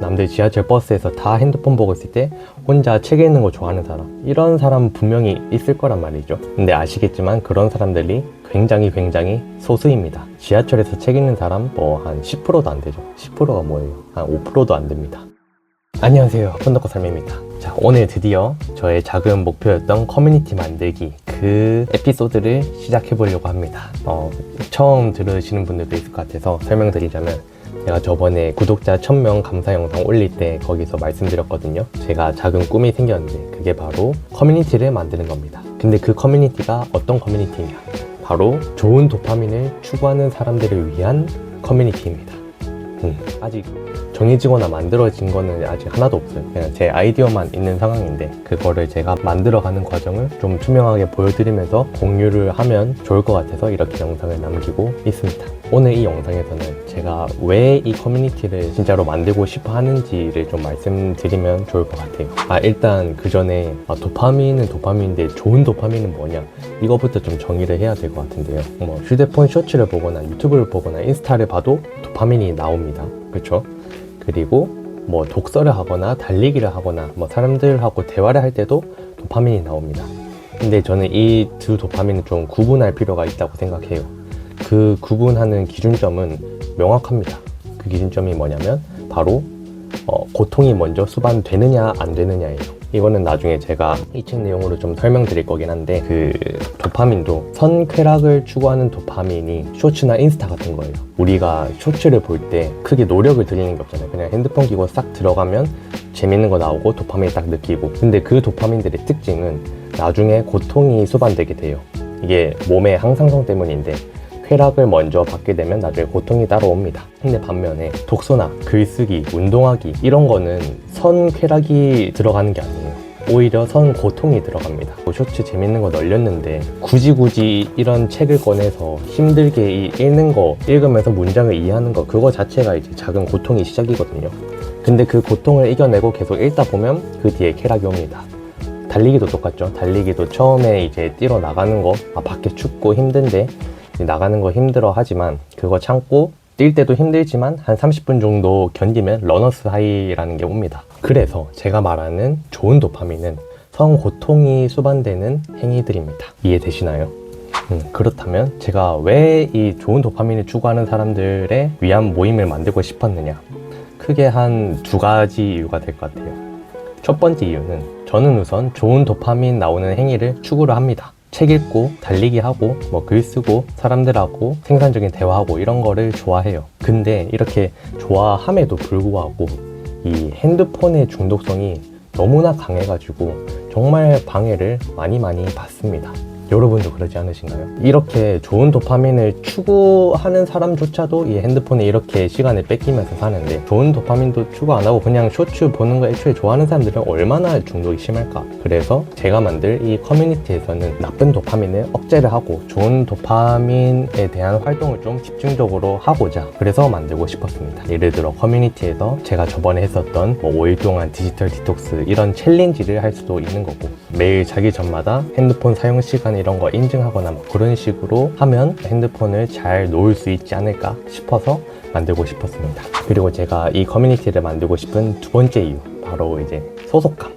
남들 지하철 버스에서 다 핸드폰 보고 있을 때 혼자 책 읽는 거 좋아하는 사람. 이런 사람 분명히 있을 거란 말이죠. 근데 아시겠지만 그런 사람들이 굉장히 굉장히 소수입니다. 지하철에서 책 읽는 사람 뭐 한 10%도 안 되죠. 10%가 뭐예요? 한 5%도 안 됩니다. 안녕하세요. 펀더커 삶입니다. 자 오늘 드디어 저의 작은 목표였던 커뮤니티 만들기 그 에피소드를 시작해 보려고 합니다. 어, 처음 들으시는 분들도 있을 것 같아서 설명드리자면 제가 저번에 구독자 1000명 감사 영상 올릴 때 거기서 말씀드렸거든요 제가 작은 꿈이 생겼는데 그게 바로 커뮤니티를 만드는 겁니다 근데 그 커뮤니티가 어떤 커뮤니티냐 바로 좋은 도파민을 추구하는 사람들을 위한 커뮤니티입니다 음, 아직 정해지거나 만들어진 거는 아직 하나도 없어요. 그냥 제 아이디어만 있는 상황인데 그거를 제가 만들어가는 과정을 좀 투명하게 보여드리면서 공유를 하면 좋을 것 같아서 이렇게 영상을 남기고 있습니다. 오늘 이 영상에서는 제가 왜 이 커뮤니티를 진짜로 만들고 싶어 하는지를 좀 말씀드리면 좋을 것 같아요. 아 일단 그 전에 아, 도파민은 도파민인데 좋은 도파민은 뭐냐 이거부터 좀 정의를 해야 될 것 같은데요. 뭐 휴대폰 쇼츠를 보거나 유튜브를 보거나 인스타를 봐도 도파민이 나옵니다. 그렇죠? 그리고 뭐 독서를 하거나 달리기를 하거나 뭐 사람들하고 대화를 할 때도 도파민이 나옵니다. 근데 저는 이 두 도파민을 좀 구분할 필요가 있다고 생각해요. 그 구분하는 기준점은 명확합니다. 그 기준점이 뭐냐면 바로 어, 고통이 먼저 수반되느냐 안 되느냐예요. 이거는 나중에 제가 이 책 내용으로 좀 설명드릴 거긴 한데 그 도파민도 선쾌락을 추구하는 도파민이 쇼츠나 인스타 같은 거예요. 우리가 쇼츠를 볼 때 크게 노력을 들이는 게 없잖아요. 그냥 핸드폰 끼고 싹 들어가면 재밌는 거 나오고 도파민 딱 느끼고. 근데 그 도파민들의 특징은 나중에 고통이 수반되게 돼요. 이게 몸의 항상성 때문인데 쾌락을 먼저 받게 되면 나중에 고통이 따라옵니다. 근데 반면에 독서나 글쓰기, 운동하기 이런 거는 선 쾌락이 들어가는 게 아니에요. 오히려 선 고통이 들어갑니다. 뭐 쇼츠 재밌는 거 널렸는데 굳이 굳이 이런 책을 꺼내서 힘들게 이 읽는 거 읽으면서 문장을 이해하는 거 그거 자체가 이제 작은 고통이 시작이거든요. 근데 그 고통을 이겨내고 계속 읽다 보면 그 뒤에 쾌락이 옵니다. 달리기도 똑같죠. 달리기도 처음에 이제 뛰러 나가는 거, 아, 밖에 춥고 힘든데 나가는 거 힘들어 하지만 그거 참고 뛸 때도 힘들지만 한 30분 정도 견디면 러너스 하이라는 게 옵니다. 그래서 제가 말하는 좋은 도파민은 성고통이 수반되는 행위들입니다. 이해되시나요? 음, 그렇다면 제가 왜 이 좋은 도파민을 추구하는 사람들의 위한 모임을 만들고 싶었느냐? 크게 한 두 가지 이유가 될 것 같아요. 첫 번째 이유는 저는 우선 좋은 도파민 나오는 행위를 추구를 합니다. 책 읽고 달리기 하고 뭐 글 쓰고 사람들하고 생산적인 대화하고 이런 거를 좋아해요. 근데 이렇게 좋아함에도 불구하고 이 핸드폰의 중독성이 너무나 강해가지고 정말 방해를 많이 많이 받습니다. 여러분도 그러지 않으신가요? 이렇게 좋은 도파민을 추구하는 사람조차도 이 핸드폰에 이렇게 시간을 뺏기면서 사는데 좋은 도파민도 추구 안 하고 그냥 쇼츠 보는 거 애초에 좋아하는 사람들은 얼마나 중독이 심할까? 그래서 제가 만들 이 커뮤니티에서는 나쁜 도파민을 억제를 하고 좋은 도파민에 대한 활동을 좀 집중적으로 하고자 그래서 만들고 싶었습니다. 예를 들어 커뮤니티에서 제가 저번에 했었던 뭐 5일 동안 디지털 디톡스 이런 챌린지를 할 수도 있는 거고 매일 자기 전마다 핸드폰 사용 시간 이런 거 인증하거나 뭐 그런 식으로 하면 핸드폰을 잘 놓을 수 있지 않을까 싶어서 만들고 싶었습니다. 그리고 제가 이 커뮤니티를 만들고 싶은 두 번째 이유 바로 이제 소속감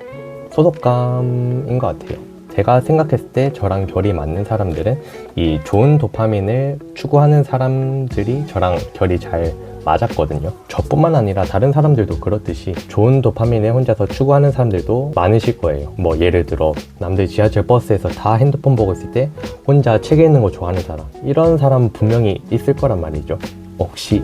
소속감인 것 같아요. 제가 생각했을 때 저랑 결이 맞는 사람들은 이 좋은 도파민을 추구하는 사람들이 저랑 결이 잘 맞았거든요. 저뿐만 아니라 다른 사람들도 그렇듯이 좋은 도파민을 혼자서 추구하는 사람들도 많으실 거예요. 뭐 예를 들어 남들 지하철 버스에서 다 핸드폰 보고 있을 때 혼자 책 읽는 거 좋아하는 사람 이런 사람 분명히 있을 거란 말이죠. 혹시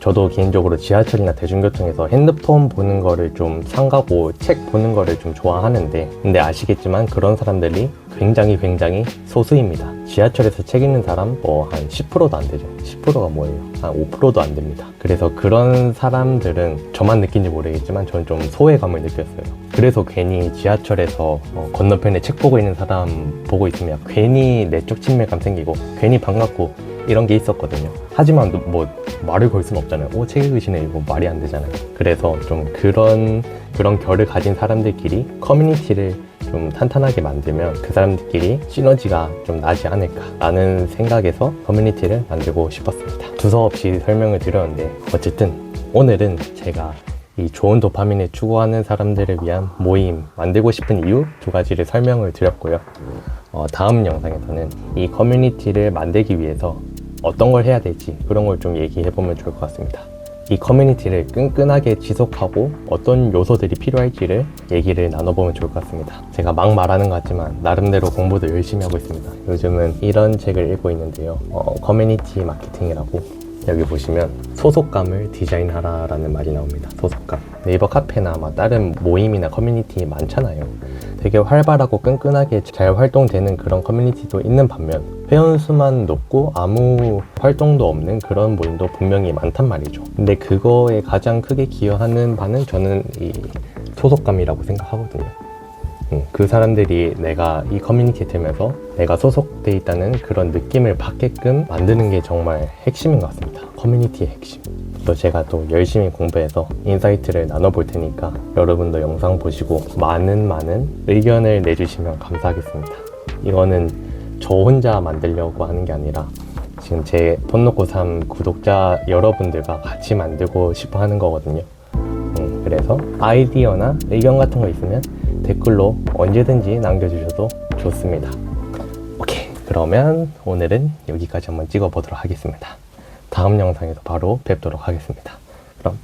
저도 개인적으로 지하철이나 대중교통에서 핸드폰 보는 거를 좀 상가고 책 보는 거를 좀 좋아하는데 근데 아시겠지만 그런 사람들이 굉장히 굉장히 소수입니다. 지하철에서 책 읽는 사람 뭐 한 10%도 안 되죠. 10%가 뭐예요? 한 5%도 안 됩니다. 그래서 그런 사람들은 저만 느낀지 모르겠지만 저는 좀 소외감을 느꼈어요. 그래서 괜히 지하철에서 어, 건너편에 책 보고 있는 사람 보고 있으면 괜히 내적 친밀감 생기고 괜히 반갑고 이런 게 있었거든요. 하지만 뭐 말을 걸 수는 없잖아요. 오, 책 읽으시네. 이거 말이 안 되잖아요. 그래서 좀 그런, 그런 결을 가진 사람들끼리 커뮤니티를 좀 탄탄하게 만들면 그 사람들끼리 시너지가 좀 나지 않을까라는 생각에서 커뮤니티를 만들고 싶었습니다. 두서없이 설명을 드렸는데 어쨌든 오늘은 제가 이 좋은 도파민을 추구하는 사람들을 위한 모임 만들고 싶은 이유 두 가지를 설명을 드렸고요. 어, 다음 영상에서는 이 커뮤니티를 만들기 위해서 어떤 걸 해야 될지 그런 걸 좀 얘기해 보면 좋을 것 같습니다. 이 커뮤니티를 끈끈하게 지속하고 어떤 요소들이 필요할지를 얘기를 나눠보면 좋을 것 같습니다. 제가 막 말하는 것 같지만 나름대로 공부도 열심히 하고 있습니다. 요즘은 이런 책을 읽고 있는데요. 어, 커뮤니티 마케팅이라고 여기 보시면 소속감을 디자인하라라는 말이 나옵니다. 소속감. 네이버 카페나 막 다른 모임이나 커뮤니티 많잖아요. 되게 활발하고 끈끈하게 잘 활동되는 그런 커뮤니티도 있는 반면 회원 수만 높고 아무 활동도 없는 그런 모임도 분명히 많단 말이죠. 근데 그거에 가장 크게 기여하는 바는 저는 이 소속감이라고 생각하거든요. 음, 그 사람들이 내가 이 커뮤니티에 들면서 내가 소속돼 있다는 그런 느낌을 받게끔 만드는 게 정말 핵심인 것 같습니다. 커뮤니티의 핵심. 또 제가 또 열심히 공부해서 인사이트를 나눠볼 테니까 여러분도 영상 보시고 많은 많은 의견을 내주시면 감사하겠습니다. 이거는 저 혼자 만들려고 하는 게 아니라 지금 제 돈 놓고 삼 구독자 여러분들과 같이 만들고 싶어 하는 거거든요. 음, 그래서 아이디어나 의견 같은 거 있으면 댓글로 언제든지 남겨주셔도 좋습니다. 오케이. 그러면 오늘은 여기까지 한번 찍어보도록 하겠습니다. 다음 영상에서 바로 뵙도록 하겠습니다. 그럼